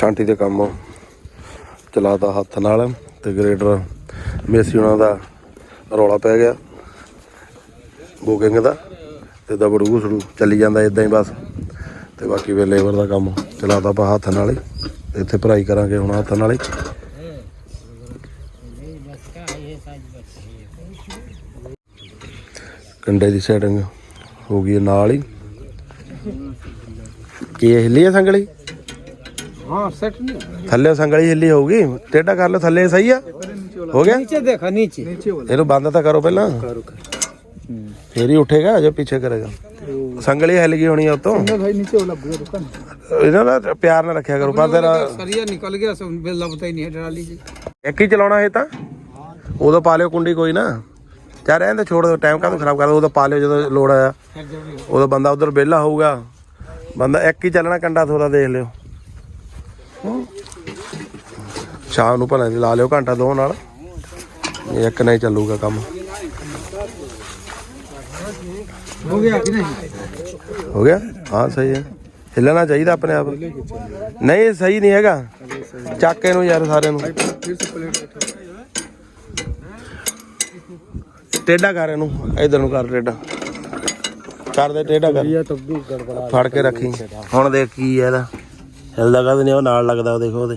ਛਾਂਟੀ ਦੇ ਕੰਮ ਚਲਾਤਾ ਹੱਥ ਨਾਲ ਤੇ ਗ੍ਰੇਡਰ ਮੇਸੀ ਉਹਨਾਂ ਦਾ ਰੌਲਾ ਪੈ ਗਿਆ। ਬੁਕਿੰਗ ਦਾ ਤੇ ਦਬੜੂ ਘੁਸੜੂ ਚੱਲੀ ਜਾਂਦਾ ਇਦਾਂ ਹੀ ਬਸ। ਤੇ ਬਾਕੀ ਵੇ ਲੇਬਰ ਦਾ ਕੰਮ ਚਲਾਤਾ ਆਪਾਂ ਹੱਥ ਨਾਲ ਹੀ। ਇੱਥੇ ਭਰਾਈ ਕਰਾਂਗੇ ਹੁਣ ਹੱਥ ਨਾਲ ਹੀ। ਕੰਡੇ ਦੀ ਸੈਟਿੰਗ ਹੋ ਗਈ ਨਾਲ ਹੀ। ਕੀ ਇਹ ਹਿੱਲੀ ਹੈ ਸੰਗਲੀ? हाँ सेट नहीं ਥੱਲੇ ਸੰਗਲੀ ਹਿੱਲੀ ਹੋਊਗੀ ਟੇਢਾ ਕਰ ਲਓ ਥੱਲੇ ਸਹੀ ਆ ਹੋ ਗਿਆ नीचे देखा नीचे नीचे वाला ਇਹਨੂੰ ਬੰਦ ਤਾਂ ਕਰੋ ਪਹਿਲਾਂ ਫੇਰ ਹੀ ਉੱਠੇਗਾ ਜੇ ਪਿੱਛੇ ਕਰੇਗਾ ਸੰਗਲੀ ਹਿੱਲ ਗਈ ਹੋਣੀ ਆ ਉਤੋਂ भाई नीचे वाला भूया दुकान ਇਹਨਾਂ ਦਾ ਪਿਆਰ ਨਾਲ ਰੱਖਿਆ ਕਰੋ ਪਰ ਤੇਰਾ सरिया निकल गया सब बेल लगता ही नहीं है डरा लीजिए ਇੱਕ ਹੀ ਚਲਾਉਣਾ ਇਹ ਤਾਂ ਉਦੋਂ ਪਾ ਲਿਓ ਕੁੰਡੀ ਕੋਈ ਨਾ ਚਾ ਰਹਿਣ ਦੇ ਛੋੜ ਟਾਈਮ ਕਾਹਨੂੰ ਖਰਾਬ ਕਰਦਾ ਉਦੋਂ ਪਾ ਲਿਓ ਜਦੋਂ ਲੋੜ ਆਇਆ ਉਦੋਂ ਬੰਦਾ ਉਧਰ ਵਿਹਲਾ ਹੋਊਗਾ ਬੰਦਾ ਇੱਕ ਹੀ ਚੱਲਣਾ ਕੰਡਾ ਥੋੜਾ ਦੇਖ ਲਿਓ ਸ਼ਾਮ ਨੂੰ ਭਲਾ ਲਾ ਲਿਓ ਘੰਟਾ ਦੋ ਨਾਲ। ਇੱਕ ਨਹੀਂ ਚੱਲੂਗਾ ਕੰਮ। ਹੋ ਗਿਆ ਹਾਂ ਸਹੀ ਹੈ। ਹਿੱਲਣਾ ਚਾਹੀਦਾ ਆਪਣੇ ਆਪ। ਨਹੀਂ ਇਹ ਸਹੀ ਨਹੀਂ ਹੈਗਾ। ਚੱਕ ਨੂੰ ਯਾਰ ਸਾਰਿਆਂ ਨੂੰ। ਟੇਡਾ ਕਰ ਇਹਨੂੰ। ਇਧਰ ਨੂੰ ਕਰ ਟੇਡਾ ਕਰ ਦੇ ਟੇਡਾ ਕਰ। ਫੜ ਕੇ ਰੱਖੀ। ਹੁਣ ਦੇਖ ਕੀ ਹੈ ਇਹਦਾ। ਹਿੱਲਦਾ ਕਦ ਨਹੀਂ ਉਹ ਨਾਲ ਲੱਗਦਾ ਦੇਖੋ ਉਹਦੇ।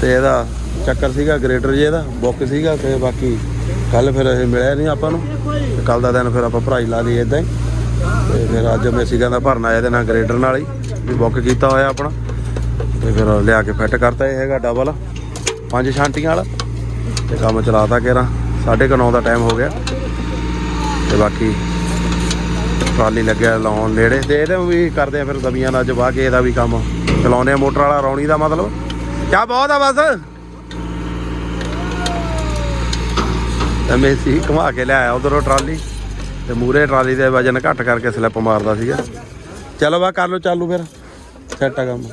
ਤੇ ਇਹਦਾ ਚੱਕਰ ਸੀਗਾ, ਗ੍ਰੇਟਰ ਜੇ ਇਹਦਾ, ਬੁੱਕ ਸੀਗਾ ਤੇ ਬਾਕੀ ਕੱਲ ਫਿਰ ਇਹ ਮਿਲਿਆ ਨਹੀਂ ਆਪਾਂ ਨੂੰ। ਤੇ ਕੱਲ ਦਾ ਦਿਨ ਫਿਰ ਆਪਾਂ ਭਰਾਈ ਲਾ ਲਈ ਇਦਾਂ ਹੀ। ਤੇ ਫਿਰ ਅੱਜ ਮੇਸੀ ਕਹਿੰਦਾ ਭਰਨ ਆਇਆ ਇਹਦੇ ਨਾਲ ਗ੍ਰੇਡਰ ਨਾਲ ਹੀ, ਵੀ ਬੁੱਕ ਕੀਤਾ ਹੋਇਆ ਆਪਣਾ। ਤੇ ਫਿਰ ਲਿਆ ਕੇ ਫਿੱਟ ਕਰਤਾ ਇਹ ਹੈਗਾ ਡਬਲ ਪੰਜ ਛਾਂਟੀਆਂ ਵਾਲਾ। ਤੇ ਕੰਮ ਚਲਾਤਾ ਕੇਰਾ 9:30 ਦਾ ਟਾਈਮ ਹੋ ਗਿਆ। ਤੇ ਬਾਕੀ ਟਰਾਲੀ ਲੱਗਿਆ ਲਾਉਣ ਨੇੜੇ। ਤੇ ਇਹਦੇ ਵੀ ਕਰਦੇ ਆ ਫਿਰ ਦਬੀਆਂ ਦਾ ਅੱਜ ਵਾਹ ਕੇ ਇਹਦਾ ਵੀ ਕੰਮ। ਚਲਾਉਨੇ ਆ ਮੋਟਰ ਵਾਲਾ ਰੌਣੀ ਦਾ ਮਤਲਬ। ਕਿਆ ਬਹੁਤ ਆ ਬਸ। ਐਵੇਂ ਸੀ ਕੇ ਲਿਆਇਆ ਉਧਰੋਂ ਟਰਾਲੀ। ਤੇ ਮੂਰੇ ਟਰਾਲੀ ਦੇ ਵਜਨ ਘੱਟ ਕਰਕੇ ਸਲਿੱਪ ਮਾਰਦਾ ਸੀਗਾ। ਚਲੋ ਵਾ ਕਰ ਲੋ ਚਾਲੂ ਫਿਰ। ਸੈਟ ਆ ਕੰਮ।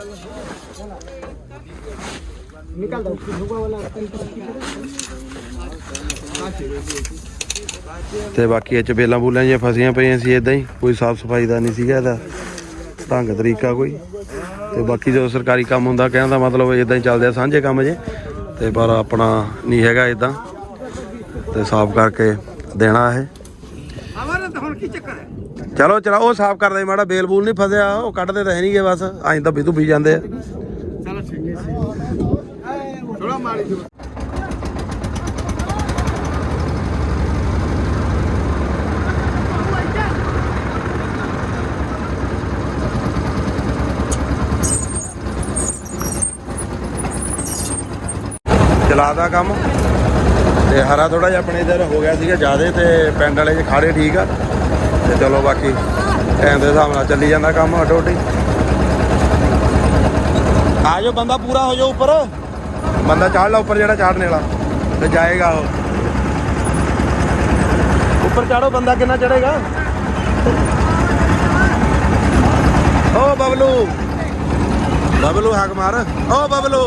ਨਿਕਲ ਤੇ ਬਾਕੀ ਇਹ ਚ ਬੇਲਾਂ ਬੂਲਾਂ ਜਿਹੀਆਂ ਫਸੀਆਂ ਪਈਆਂ ਸੀ ਇਦਾਂ ਹੀ। ਕੋਈ ਸਾਫ਼ ਸਫ਼ਾਈ ਦਾ ਨਹੀਂ ਸੀਗਾ ਇਹਦਾ। ਢੰਗ ਤਰੀਕਾ ਕੋਈ। ਤੇ ਬਾਕੀ ਜੋ ਸਰਕਾਰੀ ਕੰਮ ਹੁੰਦਾ, ਕਹਿਣ ਦਾ ਮਤਲਬ ਇਦਾਂ ਹੀ ਚੱਲਦੇ ਆ, ਸਾਂਝੇ ਕੰਮ ਜੇ। ਤੇ ਪਰ ਆਪਣਾ ਨਹੀਂ ਹੈਗਾ ਇਦਾਂ ਤੇ ਸਾਫ਼ ਕਰਕੇ ਦੇਣਾ ਇਹ। ਚਲੋ, ਚਲਾ, ਉਹ ਸਾਫ਼ ਕਰਦੇ ਮਾੜਾ, ਬੇਲ ਬੂਲ ਨਹੀਂ ਫਸਿਆ, ਉਹ ਕੱਢਦੇ ਤਾਂ ਹੈ ਨਹੀਂਗੇ ਬਸ। ਐਂ ਤਾਂ ਵੀ ਧੁੱਬੀ ਜਾਂਦੇ ਆ। ਚਲੋ, ਠੀਕ ਹੈ ਥੋੜਾ ਮਾਰੀ ਚਲਾਦਾ ਕੰਮ। ਤੇ ਹਰਾ ਥੋੜਾ ਜਿਹਾ ਆਪਣੇ ਇਧਰ ਹੋ ਗਿਆ ਸੀਗਾ ਜਿਆਦੇ ਤੇ ਪਿੰਡ ਵਾਲੇ ਜੇ ਖਾੜੇ ਠੀਕ ਆ। ਤੇ ਚਲੋ ਬਾਕੀ ਟਾਈਮ ਦੇ ਹਿਸਾਬ ਨਾਲ ਚੱਲੀ ਜਾਂਦਾ ਕੰਮ ਅੱਡੋ ਆ ਜਾਓ, ਬੰਦਾ ਪੂਰਾ ਹੋ ਜਾਓ ਉੱਪਰ। ਬੰਦਾ ਚੜ ਲਾ ਉੱਪਰ ਜਿਹੜਾ ਚੜਨੇ ਵਾਲਾ, ਤੇ ਜਾਏਗਾ ਉਹ। ਉੱਪਰ ਚੜੋ ਬੰਦਾ ਕਿੰਨਾ ਚੜੇਗਾ ਓ ਬਬਲੂ। ਬਬਲੂ ਹੱਕ ਮਾਰ। ਓ ਬਬਲੂ।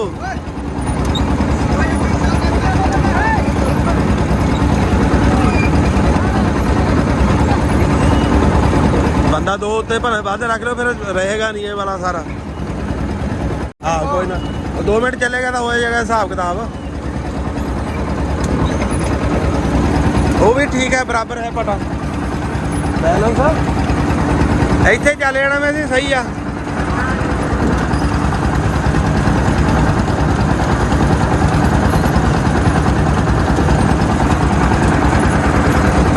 ਬੰਦਾ ਦੋ ਉੱਤੇ ਭਾਵੇਂ ਵੱਧ ਰੱਖ ਲਓ ਫਿਰ ਰਹੇਗਾ ਨਹੀਂ ਇਹ ਵਾਲਾ ਸਾਰਾ। ਹਾਂ ਕੋਈ ਨਾ। 2 ਮਿੰਟ ਚੱਲੇਗਾ ਤਾਂ ਹੋ ਜਾਏਗਾ ਹਿਸਾਬ ਕਿਤਾਬ। ਉਹ ਵੀ ਠੀਕ ਹੈ ਬਰਾਬਰ ਹੈ ਪਟਾ। ਬੈਲੈਂਸ ਇੱਥੇ ਚੱਲ ਜਾਣਾ ਮੈਂ ਸਹੀ ਆ।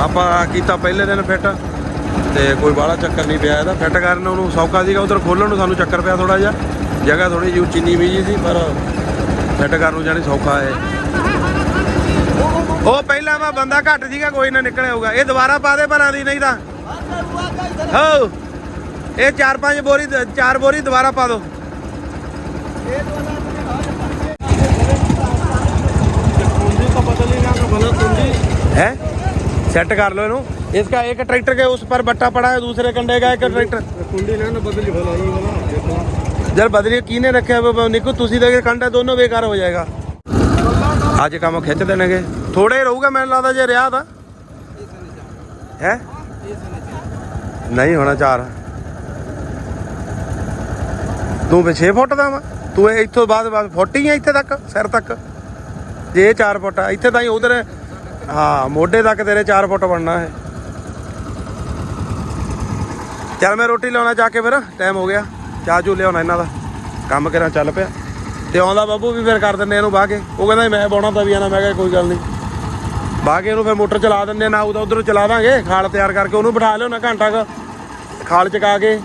ਆਪਾਂ ਕੀਤਾ ਪਹਿਲੇ ਦਿਨ ਫਿੱਟ। ਤੇ ਕੋਈ ਬਾਹਲਾ ਚੱਕਰ ਨਹੀਂ ਪਿਆ ਇਹਦਾ। ਫਿੱਟ ਕਰਨ ਉਹਨੂੰ ਸੌਖਾ ਸੀਗਾ, ਉਧਰ ਖੋਲਣ ਨੂੰ ਸਾਨੂੰ ਚੱਕਰ ਪਿਆ ਥੋੜਾ ਜਿਹਾ। ਜਗ੍ਹਾ ਥੋੜੀ ਜਿਹੀ ਚਿੰਨੀ ਮੀਜੀ ਸੀ, ਪਰ ਫਿੱਟ ਕਰਨ ਨੂੰ ਜਾਨੀ ਸੌਖਾ ਹੈ ਉਹ ਪਹਿਲਾਂ ਵਾ, ਬੰਦਾ ਘੱਟ ਸੀਗਾ, ਕੋਈ ਨਾ ਨਿਕਲੇ ਹੋਊਗਾ। ਇਹ ਦੁਬਾਰਾ ਪਾ ਦੇ ਭਰਾਂ ਦੀ, ਨਹੀਂ ਤਾਂ। ਹੋ। ਇਹ ਚਾਰ ਪੰਜ ਬੋਰੀ, ਚਾਰ ਬੋਰੀ ਦੁਬਾਰਾ ਪਾ ਦੋ। ਹੈ? सेट कर लो इन्हों इसका एक ट्रैक्टर के उस पर बट्टा पड़ा है दूसरे कंडे का एक ट्रैक्टर कुंडी ना ना बदली भला ये वाला देखो ਜਦ ਬਦਲੀ ਕਿਹਨੇ ਰੱਖਿਆ ਵਾ ਨਿਕੂ ਤੁਸੀਂ ਦੇ ਕੇ ਕੰਡਾ ਦੋਨੋਂ ਬੇਕਾਰ ਹੋ ਜਾਏਗਾ ਅੱਜ ਕੰਮ ਖਿੱਚ ਦੇਣਗੇ ਥੋੜੇ ਹੀ ਰਹੂਗਾ ਮੈਨੂੰ ਲੱਗਦਾ ਜੇ ਰਿਹਾ ਤਾਂ ਹੈ ਨਹੀਂ ਹੋਣਾ ਚਾਰ ਤੂੰ ਵੀ 6 ਫੁੱਟ ਦਾ ਵਾ ਤੂੰ ਇਹ ਇੱਥੋਂ ਬਾਅਦ ਬਾਅਦ ਫੁੱਟ ਹੀ ਆ ਇੱਥੇ ਤੱਕ ਸਿਰ ਤੱਕ ਜੇ ਇਹ 4 ਫੁੱਟ ਆ ਇੱਥੇ ਤਾਂ ਹੀ ਉਧਰ ਹਾਂ, ਮੋਢੇ ਤੱਕ ਤੇਰੇ 4 ਫੁੱਟ ਬਣਨਾ ਹੈ ਚੱਲ ਮੈਂ ਰੋਟੀ ਲਿਆਉਣਾ ਜਾ ਕੇ ਫਿਰ ਟਾਈਮ ਹੋ ਗਿਆ। ਚਾਹ ਚੂ ਲਿਆਉਣਾ ਇਹਨਾਂ ਦਾ। ਕੰਮ ਕਰਾਂ, ਚੱਲ ਪਿਆ। ਤੇ ਆਉਂਦਾ ਬਾਬੂ ਵੀ ਫਿਰ ਕਰ ਦਿੰਦੇ ਇਹਨੂੰ ਬਾਹ ਕੇ। ਉਹ ਕਹਿੰਦਾ ਮੈਂ ਬਾਉਣਾ ਤਾਂ ਵੀ ਆਣਾ ਮੈਂ ਕਿਹਾ ਕੋਈ ਗੱਲ ਨਹੀਂ। ਬਾਹ ਕੇ ਇਹਨੂੰ ਫਿਰ ਮੋਟਰ ਚਲਾ ਦਿੰਦੇ ਨਾ ਉਹਦਾ ਉਧਰ ਚਲਾ ਦਾਂਗੇ। ਖਾਲ ਤਿਆਰ ਕਰਕੇ ਉਹਨੂੰ ਬਿਠਾ ਲਿਓ ਨਾ ਘੰਟਾ ਕੁ। ਖਾਲ ਚਕਾ ਕੇ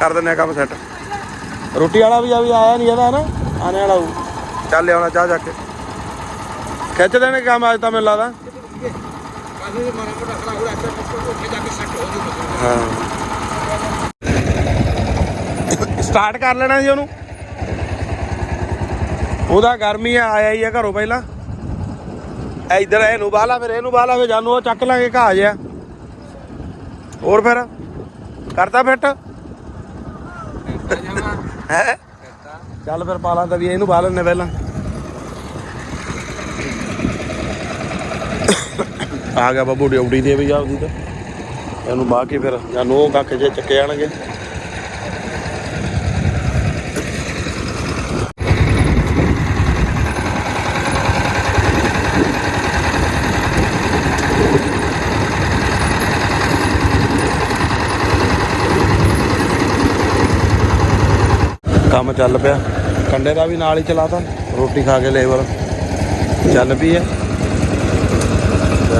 ਕਰ ਦਿੰਦੇ ਆ ਕੰਮ ਸੈੱਟ ਰੋਟੀ ਵਾਲਾ ਵੀ ਆ ਵੀ ਆਇਆ ਨਹੀਂ ਇਹਦਾ ਨਾ ਆਣੇ ਵਾਲਾ ਚੱਲ ਲਿਆਉਣਾ ਚਾਹ ਜਾ ਕੇ। ਖਿੱਚ ਦੇਣੇ ਕੰਮ ਅੱਜ ਤਾਂ ਮੈਨੂੰ ਲੱਗਦਾ। ਹਾਂ। ਸਟਾਰਟ ਕਰ ਲੈਣਾ ਸੀ ਉਹਨੂੰ। ਉਹਦਾ ਗਰਮੀ ਆ ਆਇਆ ਹੀ ਆ ਘਰੋਂ ਪਹਿਲਾਂ। ਇਧਰ ਇਹਨੂੰ ਬਾਹਲਾ ਫਿਰ ਇਹਨੂੰ ਬਾਹਲਾ ਫਿਰ ਜਾਨੂੰ ਉਹ ਚੱਕ ਲਾਂਗੇ ਘਾਹ ਜਿਆ ਹੋਰ ਫਿਰ? ਕਰਤਾ ਫਿੱਟ? ਹੈ? ਚੱਲ ਫਿਰ ਪਾ ਲਾਂ ਤਾਂ ਵੀ ਇਹਨੂੰ ਬਾਹ ਲੈਣੇ ਪਹਿਲਾਂ। ਆ ਗਿਆ ਬੱਬੂ ਡਿਊਟੀ ਤੇ ਵੀ ਆਪਦੀ ਤਾਂ। ਇਹਨੂੰ ਬਾਹ ਕੇ ਫਿਰ ਜਾਨੂੰ ਉਹ ਕੱਖ ਜੇ ਚੱਕੇ ਜਾਣਗੇ ਕੰਮ ਚੱਲ ਪਿਆ। ਕੰਡੇ ਦਾ ਵੀ ਨਾਲ ਹੀ ਚਲਾਤਾ। ਰੋਟੀ ਖਾ ਕੇ ਲੇਬਰ। ਚੱਲ ਪਈ ਹੈ।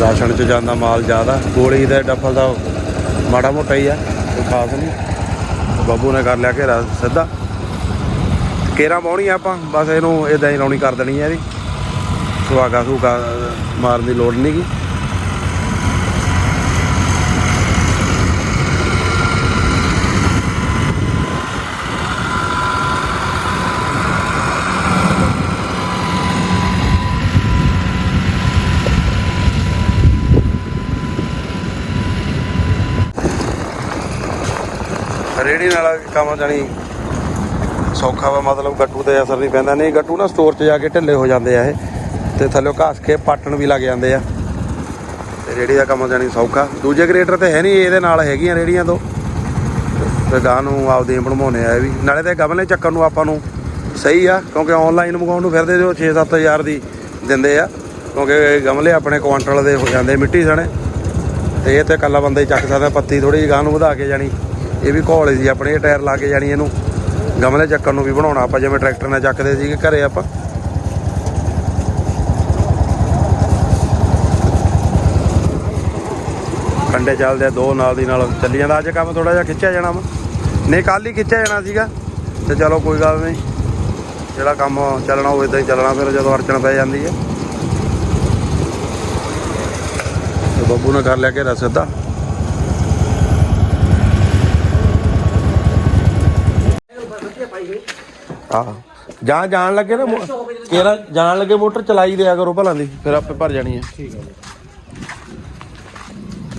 ਰਾਸ਼ਨ ਚ ਜਾਂਦਾ ਮਾਲ ਜ਼ਿਆਦਾ, ਗੋਲੀ ਦਾ ਡੱਫਲ ਦਾ ਮਾੜਾ ਮੋਟਾ ਹੀ ਆ, ਕੋਈ ਖਾਸ ਨਹੀਂ। ਬਾਬੂ ਨੇ ਕਰ ਲਿਆ ਘੇਰਾ ਸਿੱਧਾ। ਕੇਰਾ ਪਾਉਣੀ ਆਪਾਂ, ਬਸ ਇਹਨੂੰ ਇਦਾਂ ਹੀ ਲਾਉਣੀ ਕਰ ਦੇਣੀ ਆ ਇਹਦੀ। ਸੁਹਾਗਾ ਸੁਹਾਗਾ ਮਾਰਨ ਦੀ ਲੋੜ ਨਹੀਂਗੀ ਰੇੜੀ ਨਾਲ ਕੰਮ ਜਾਣੀ ਸੌਖਾ ਵਾ, ਮਤਲਬ ਗੱਟੂ ਤੇ ਅਸਰ ਨਹੀਂ ਪੈਂਦਾ। ਨਹੀਂ, ਗੱਟੂ ਨਾ ਸਟੋਰ 'ਚ ਜਾ ਕੇ ਢਿੱਲੇ ਹੋ ਜਾਂਦੇ ਆ ਇਹ। ਤੇ ਥੱਲੇ ਘਾਸ ਕੇ ਪਾਟਣ ਵੀ ਲੱਗ ਜਾਂਦੇ ਆ। ਤੇ ਰੇੜੀ ਦਾ ਕੰਮ ਜਾਣੀ ਸੌਖਾ। ਦੂਜੇ ਗ੍ਰੇਡਰ ਤੇ ਹੈ ਨਹੀਂ, ਇਹਦੇ ਨਾਲ ਹੈਗੀਆਂ ਰੇੜੀਆਂ ਤੋਂ ਤੇ ਗਾਂ ਨੂੰ ਆਪਦੇ ਬਣਵਾਉਣੇ ਆ ਇਹ ਵੀ। ਨਾਲੇ ਤੇ ਗਮਲੇ ਚੱਕਣ ਨੂੰ ਆਪਾਂ ਨੂੰ ਸਹੀ ਆ, ਕਿਉਂਕਿ ਆਨਲਾਈਨ ਮੰਗਾਉਣ ਨੂੰ ਫਿਰਦੇ ਜੋ 6-7000 ਦੀ ਦਿੰਦੇ ਆ। ਕਿਉਂਕਿ ਗਮਲੇ ਆਪਣੇ ਕੁਆਂਟਲ ਦੇ ਹੋ ਜਾਂਦੇ, ਮਿੱਟੀ ਸਣੇ। ਤੇ ਇਹ ਤੇ ਇਕੱਲਾ ਬੰਦਾ ਹੀ ਚੱਕ ਸਕਦਾ, ਪੱਤੀ ਥੋੜੀ ਜਿਹੀ ਗਾਂ ਨੂੰ ਵਧਾ ਕੇ ਜਾਣੀ। ਇਹ ਵੀ ਘੋਲੇ ਸੀ ਆਪਣੇ ਇਹ ਟਾਇਰ ਲਾ ਕੇ ਜਾਣੀ ਇਹਨੂੰ। ਗਮਲੇ ਚੱਕਣ ਨੂੰ ਵੀ ਬਣਾਉਣਾ, ਆਪਾਂ ਜਿਵੇਂ ਟਰੈਕਟਰ ਨਾਲ ਚੱਕਦੇ ਸੀਗੇ ਘਰੇ ਆਪਾਂ। ਕੰਡੇ ਚੱਲਦੇ ਆ, ਦੋ ਨਾਲ ਦੀ ਨਾਲ ਚੱਲੀ ਜਾਂਦਾ। ਅੱਜ ਕੰਮ ਥੋੜਾ ਜਿਹਾ ਖਿੱਚਿਆ ਜਾਣਾ ਵਾ। ਨਹੀਂ ਕੱਲ ਹੀ ਖਿੱਚਿਆ ਜਾਣਾ ਸੀਗਾ। ਤੇ ਚਲੋ ਕੋਈ ਗੱਲ ਨਹੀਂ। ਜਿਹੜਾ ਕੰਮ ਚੱਲਣਾ ਹੋਵੇ ਤਾਂ ਹੀ ਚੱਲਣਾ, ਫਿਰ ਜਦੋਂ ਅੜਚਣ ਪੈ ਜਾਂਦੀ ਹੈ। ਤੇ ਬੱਬੂ ਨੇ ਕਰ ਲਿਆ ਘੇਰਾ ਸਿੱਧਾ। ਆਹ। ਜਾਂ ਜਾਣ ਲੱਗੇ ਨਾ ਮੋ- ਜਾਣ ਲੱਗੇ ਮੋਟਰ ਚਲਾਈ ਦਿਆ ਕਰੋ ਭਲਾਂ ਦੀ ਫਿਰ ਆਪੇ ਭਰ ਜਾਣੀ ਹੈ ਠੀਕ ਹੈ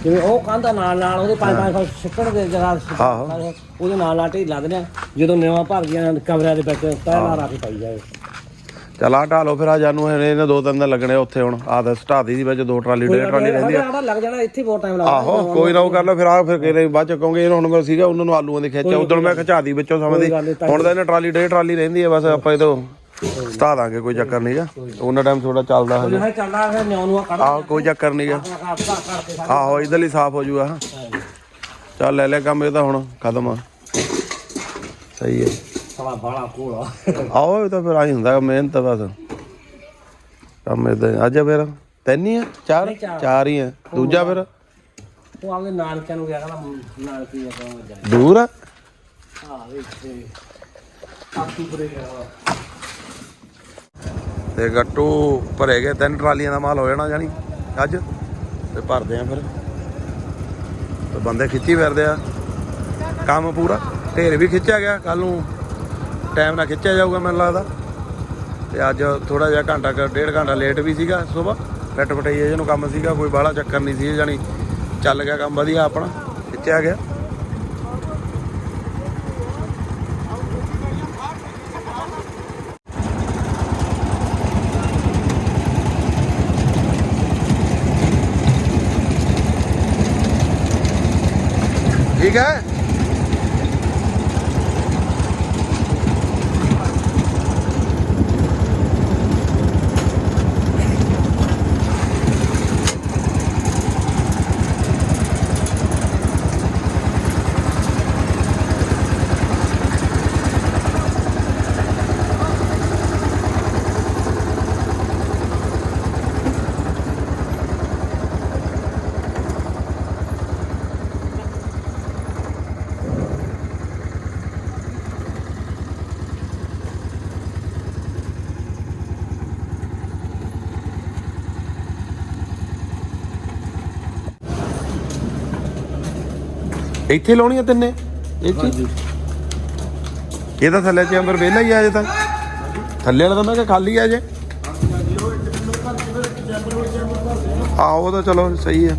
ਜਿਵੇਂ ਉਹ ਕਹਿੰਦਾ ਨਾਲ ਨਾਲ ਉਹਦੇ ਪੰਜ ਪੰਜ ਫੁੱਟ ਸਿੱਕੜ ਦੇ ਜਗ੍ਹਾ ਨਾਲ ਉਹਦੇ ਨਾਲ ਲਾਟੇ ਲੱਦਨੇ ਜਦੋਂ ਨਵਾਂ ਭਰ ਗਿਆ ਕਮਰਿਆਂ ਦੇ ਵਿੱਚ ਪਹਿਲਾਂ ਰੱਖ ਪਾਈ ਜਾਵੇ। ਚਲ ਆ ਢਾਲੋ ਫਿਰ ਆ ਜਾਨੂੰ ਇਹਨੇ ਦੋ ਤਿੰਨ ਦਿਨ ਲੱਗਣੇ ਉੱਥੇ ਹੁਣ। ਆ ਤਾਂ ਸਟਾਦੀ ਦੀ ਵਿੱਚ ਦੋ ਟਰਾਲੀ ਡੇਢ ਟਰਾਲੀ ਰਹਿੰਦੀ ਆ। ਲੱਗ ਜਾਣਾ ਇੱਥੇ ਬਹੁਤ ਟਾਈਮ ਲੱਗਦਾ ਆਹੋ ਕੋਈ ਨਾ ਉਹ ਕਰ ਲਓ ਫਿਰ ਆ ਫਿਰ ਕਿਹੜੇ ਬਾਅਦ ਚ ਕਹੋਗੇ ਇਹਨਾਂ ਹੁਣ ਮੈਂ ਸੀਗਾ ਉਹਨਾਂ ਨੂੰ ਆਲੂਆਂ ਦੇ ਖਿੱਚਿਆ ਉਦੋਂ ਮੈਂ ਖਿਚਾਦੀ ਵਿੱਚੋਂ ਸਮਝਦੀ ਹੁਣ ਤਾਂ ਇਹਨੇ ਟਰਾਲੀ ਡੇਢ ਟਰਾਲੀ ਰਹਿੰਦੀ ਆ ਬਸ ਆਪਾਂ ਇਹ ਤੋਂ ਸਟਾ ਦਾਂਗੇ ਕੋਈ ਚੱਕਰ ਨਹੀਂਗਾ ਉਹਨਾਂ ਟਾਈਮ ਥੋੜਾ ਚੱਲਦਾ ਹਜੇ। ਮੈਂ ਚੱਲਦਾ ਫਿਰ ਨਿਉ ਨੂੰ ਕੱਢ ਆਹ ਕੋਈ ਚੱਕਰ ਨਹੀਂਗਾ ਕਰਕੇ ਆਹੋ ਇਧਰ ਹੀ ਸਾਫ਼ ਹੋ ਜੂਗਾ। ਚੱਲ ਲੈ ਲੈ ਕੰਮ ਇਹ ਤਾਂ ਹੁਣ ਖਤਮ ਆ। ਸਹੀ ਹੈ ਬਾਲਾ ਕੋਲਾ ਆਓ ਇਹ ਤਾਂ ਫਿਰ ਆਈ ਹੁੰਦਾ ਮਿਹਨਤ ਬਸ। ਕੰਮ ਇਦਾਂ ਅੱਜ ਫਿਰ ਤਿੰਨ ਹੀ ਆ? ਚਾਰ? ਚਾਰ। ਹੀ ਆ। ਦੂਜਾ ਫਿਰ? ਉਹ ਆਪਦੇ ਨਾਨਕਿਆਂ ਨੂੰ ਗਿਆ ਕਹਿੰਦਾ ਨਾਨਕੀ ਆ ਕੌਣ ਜਾ। ਦੂਰ ਆ? ਆ ਇੱਥੇ। ਆਤੂ ਬਰੇ ਗਿਆ ਤੇ ਗੱਟੂ ਭਰੇ ਗਏ ਤਿੰਨ ਟਰਾਲੀਆਂ ਦਾ ਮਾਲ ਹੋ ਜਾਣਾ ਜਾਨੀ ਅੱਜ। ਤੇ ਭਰਦੇ ਆ ਫਿਰ। ਤੇ ਬੰਦੇ ਖਿੱਚੀ ਫਿਰਦੇ ਆ। ਕੰਮ ਪੂਰਾ। ਢੇਰ ਵੀ ਖਿੱਚਿਆ ਗਿਆ ਕੱਲ ਨੂੰ ਟਾਈਮ ਨਾਲ ਖਿੱਚਿਆ ਜਾਊਗਾ ਮੈਨੂੰ ਲੱਗਦਾ। ਤੇ ਅੱਜ ਥੋੜਾ ਜਿਹਾ ਘੰਟਾ ਕੁ, ਡੇਢ ਘੰਟਾ ਲੇਟ ਵੀ ਸੀਗਾ ਸਵੇਰ। ਫਿੱਟ ਫਟਾਈਏ ਜਿਹਨੂੰ ਕੰਮ ਸੀਗਾ, ਕੋਈ ਬਾਹਲਾ ਚੱਕਰ ਨਹੀਂ ਸੀ ਜਾਨੀ ਚੱਲ ਗਿਆ ਕੰਮ ਵਧੀਆ ਆਪਣਾ, ਖਿੱਚਿਆ ਗਿਆ। ਠੀਕ ਹੈ? ਇੱਥੇ ਲਾਉਣੀ ਆ ਤਿੰਨੇ? ਇਹ ਤਾਂ ਥੱਲੇ ਚੈਂਬਰ ਵਿਹਲਾ ਹੀ ਆ ਜੇ ਤਾਂ। ਥੱਲੇ ਵਾਲਾ ਤਾਂ ਮੈਂ ਕਿਹਾ ਖਾਲੀ ਆ ਜੇ ਆਹ ਉਹ ਤਾਂ ਚਲੋ ਸਹੀ ਆ।